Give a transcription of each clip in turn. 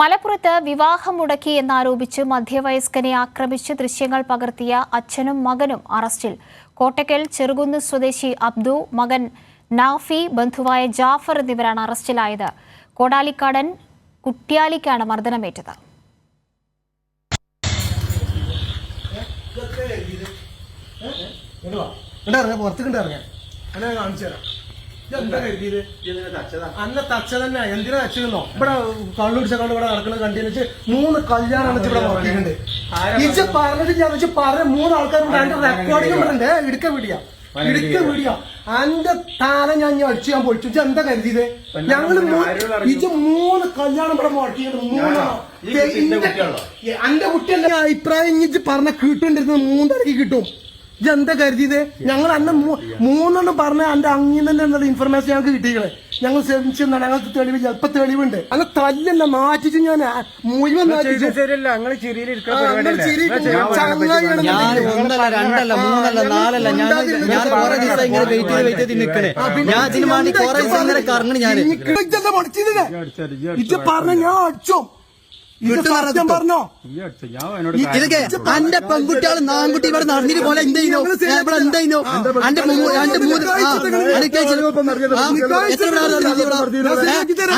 മലപ്പുറത്ത് വിവാഹം മുടക്കി എന്നാരോപിച്ച് മധ്യവയസ്കനെ ആക്രമിച്ച് ദൃശ്യങ്ങൾ പകർത്തിയ അച്ഛനും മകനും അറസ്റ്റിൽ കോട്ടക്കൽ ചെറുകുന്ന് സ്വദേശി അബ്ദു മകൻ നാഫി ബന്ധുവായ ജാഫർ എന്നിവരാണ് അറസ്റ്റിലായത് കോടാലിക്കാടൻ കുട്ടിയാലിക്കാണ് മർദ്ദനമേറ്റത് പുറത്തേക്ക് ഇറങ്ങാൻ ഞാൻ കാണിച്ചു തരാം ഇതെന്താ കരുതിയത്? അന്ന തച്ച തന്നെ. എന്തിനാ അച്ഛനോ ഇവിടെ കള്ളുടിച്ച കള്ളു ഇവിടെ നടക്കുന്നത് കണ്ടിന്ന് വെച്ച് മൂന്ന് കല്യാണം ഇവിടെ നോക്കിയിട്ടുണ്ട് ഇജ്ജ് പറഞ്ഞിട്ട് ഞാൻ വെച്ച് പറഞ്ഞ മൂന്ന് ആൾക്കാരും അതിന്റെ റെക്കോർഡിംഗ് ഉണ്ട്. ഇടുക്ക വീടിയ ഇടുക്ക വീടിയ അന്റെ താനെ ഞാൻ ഇനി അടിച്ച് ഞാൻ പൊളിച്ചു. ഇജ്ജ് എന്താ കരുതിയത്? ഞങ്ങൾ ഇജ്ജ് മൂന്ന് കല്യാണം ഇവിടെ മുടക്കിയിട്ടുണ്ട്. മൂന്നോ എന്റെ കുട്ടിയല്ല. അഭിപ്രായം ഇജ്ജ് പറഞ്ഞ കിട്ടുണ്ടിരുന്നത് മൂന്നരക്ക് കിട്ടും. ഇതെന്താ കരുതിയത്? ഞങ്ങൾ അന്ന് മൂന്നെണ്ണം പറഞ്ഞ എന്റെ അങ്ങിൽ തന്നെ എന്നുള്ള ഇൻഫർമേഷൻ ഞങ്ങൾക്ക് കിട്ടിയത് ഞങ്ങൾ ശ്രമിച്ചെന്നാണ് ഞങ്ങൾക്ക് തെളിവ് ചിലപ്പോ തെളിവുണ്ട്. അല്ല തല്ലല്ല മാറ്റിച്ചു ഞാൻ മുഴുവൻ രണ്ടല്ല മൂന്നല്ല നാലല്ല. ഞാൻ ഞാൻ കുറെ ദിവസം ഇങ്ങനെ വെയിറ്റ് ചെയ്ത് വെയിറ്റ് ചെയ്ത് നിക്കണേ. ഞാൻ ഇതിന് വേണ്ടി കുറെ ദിവസം ഇങ്ങനെ കറങ്ങണ ഞാൻ എനിക്ക് ഇജ്ജെന്താ പഠിച്ചത് ഇജ്ജ് പറഞ്ഞ ഞാൻ അടിച്ചോ. സത്യം പറഞ്ഞോ? ഇതൊക്കെ അന്റെ പെൺകുട്ടികൾ നാൻകുട്ടി ഇവിടെ നടന്നിട്ട് പോലെ എന്തായിരുന്നു ഇവിടെ എന്തായിരുന്നു അന്റെ അന്റെ മൂന്ന്?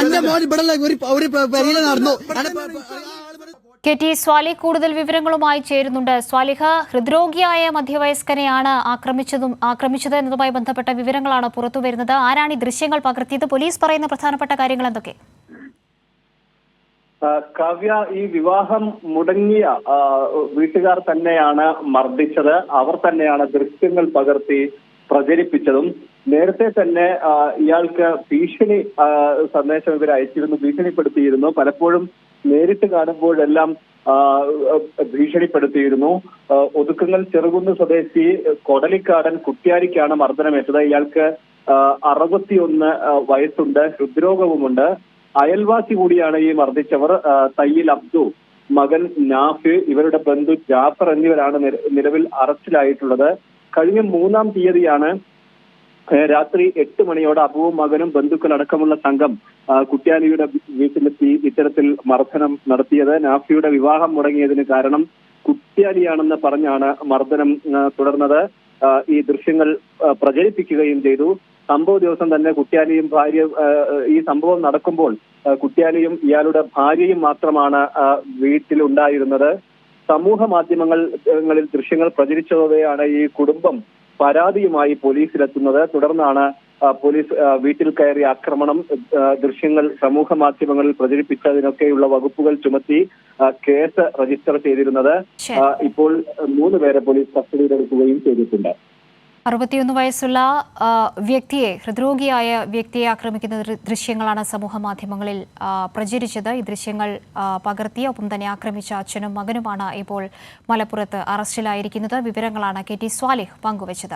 അന്റെ മോൻ ഇവിടെ ഒരു പെരിയില നടന്നു. കെ ടി സ്വാലി കൂടുതൽ വിവരങ്ങളുമായി ചേരുന്നുണ്ട്. സ്വാലിഹ ഹൃദ്രോഗിയായ മധ്യവയസ്കനെയാണ് ആക്രമിച്ചതും ആക്രമിച്ചത് എന്നതുമായി ബന്ധപ്പെട്ട വിവരങ്ങളാണ് പുറത്തുവരുന്നത്. ആരാണ് ഈ ദൃശ്യങ്ങൾ പകർത്തിയത്? പോലീസ് പറയുന്ന പ്രധാനപ്പെട്ട കാര്യങ്ങൾ എന്തൊക്കെ? കാവ്യ ഈ വിവാഹം മുടങ്ങിയ വീട്ടുകാർ തന്നെയാണ് മർദ്ദിച്ചത്. അവർ തന്നെയാണ് ദൃശ്യങ്ങൾ പകർത്തി പ്രചരിപ്പിച്ചതും. നേരത്തെ തന്നെ ഇയാൾക്ക് ഭീഷണി സന്ദേശം ഇവർ അയച്ചിരുന്നു ഭീഷണിപ്പെടുത്തിയിരുന്നു. പലപ്പോഴും നേരിട്ട് കാണുമ്പോഴെല്ലാം ഭീഷണിപ്പെടുത്തിയിരുന്നു. ഒതുക്കങ്ങൾ ചെറുകുന്ന് സ്വദേശി കൊടലിക്കാടൻ കുട്ടിയാരിക്കാണ് മർദ്ദനമേറ്റത്. ഇയാൾക്ക് അറുപത്തിയൊന്ന് വയസ്സുണ്ട് ഹൃദ്രോഗവുമുണ്ട്. അയൽവാസി കൂടിയാണ് ഈ മർദ്ദിച്ചവർ. തയ്യിൽ അബ്ദു മകൻ നാഫ് ഇവരുടെ ബന്ധു ജാഫർ എന്നിവരാണ് നിലവിൽ അറസ്റ്റിലായിട്ടുള്ളത്. കഴിഞ്ഞ മൂന്നാം തീയതിയാണ് രാത്രി എട്ട് മണിയോടെ അബുവും മകനും ബന്ധുക്കളടക്കമുള്ള സംഘം കുട്ടിയാനിയുടെ വീട്ടിലെത്തി ഇത്തരത്തിൽ മർദ്ദനം നടത്തിയത്. നാഫിയുടെ വിവാഹം മുടങ്ങിയതിന് കാരണം കുട്ടിയാനിയാണെന്ന് പറഞ്ഞാണ് മർദ്ദനം തുടർന്നത്. ഈ ദൃശ്യങ്ങൾ പ്രചരിപ്പിക്കുകയും ചെയ്തു. സംഭവ ദിവസം തന്നെ കുട്ടിയാലിയും ഭാര്യ ഈ സംഭവം നടക്കുമ്പോൾ കുട്ടിയാലിയും ഇയാളുടെ ഭാര്യയും മാത്രമാണ് വീട്ടിൽ വീട്ടിലുണ്ടായിരുന്നത്. സമൂഹ മാധ്യമങ്ങളിൽ ദൃശ്യങ്ങൾ പ്രചരിച്ചതോടെയാണ് ഈ കുടുംബം പരാതിയുമായി പോലീസിലെത്തുന്നത്. തുടർന്നാണ് പോലീസ് വീട്ടിൽ കയറി ആക്രമണം ദൃശ്യങ്ങൾ സമൂഹ മാധ്യമങ്ങളിൽ പ്രചരിപ്പിച്ചതിനൊക്കെയുള്ള വകുപ്പുകൾ ചുമത്തി കേസ് രജിസ്റ്റർ ചെയ്തിരുന്നത്. ഇപ്പോൾ മൂന്ന് പേരെ പോലീസ് കസ്റ്റഡിയിലെടുക്കുകയും ചെയ്തിട്ടുണ്ട്. അറുപത്തിയൊന്ന് വയസ്സുള്ള വ്യക്തിയെ ഹൃദ്രോഗിയായ വ്യക്തിയെ ആക്രമിക്കുന്ന ദൃശ്യങ്ങളാണ് സമൂഹ മാധ്യമങ്ങളിൽ പ്രചരിച്ചത്. ഈ ദൃശ്യങ്ങൾ പകർത്തിയ ഒപ്പം തന്നെ ആക്രമിച്ച അച്ഛനും മകനുമാണ് ഇപ്പോൾ മലപ്പുറത്ത് അറസ്റ്റിലായിരിക്കുന്നത്. വിവരങ്ങളാണ് കെ ടി സ്വാലിഹ് പങ്കുവച്ചത്.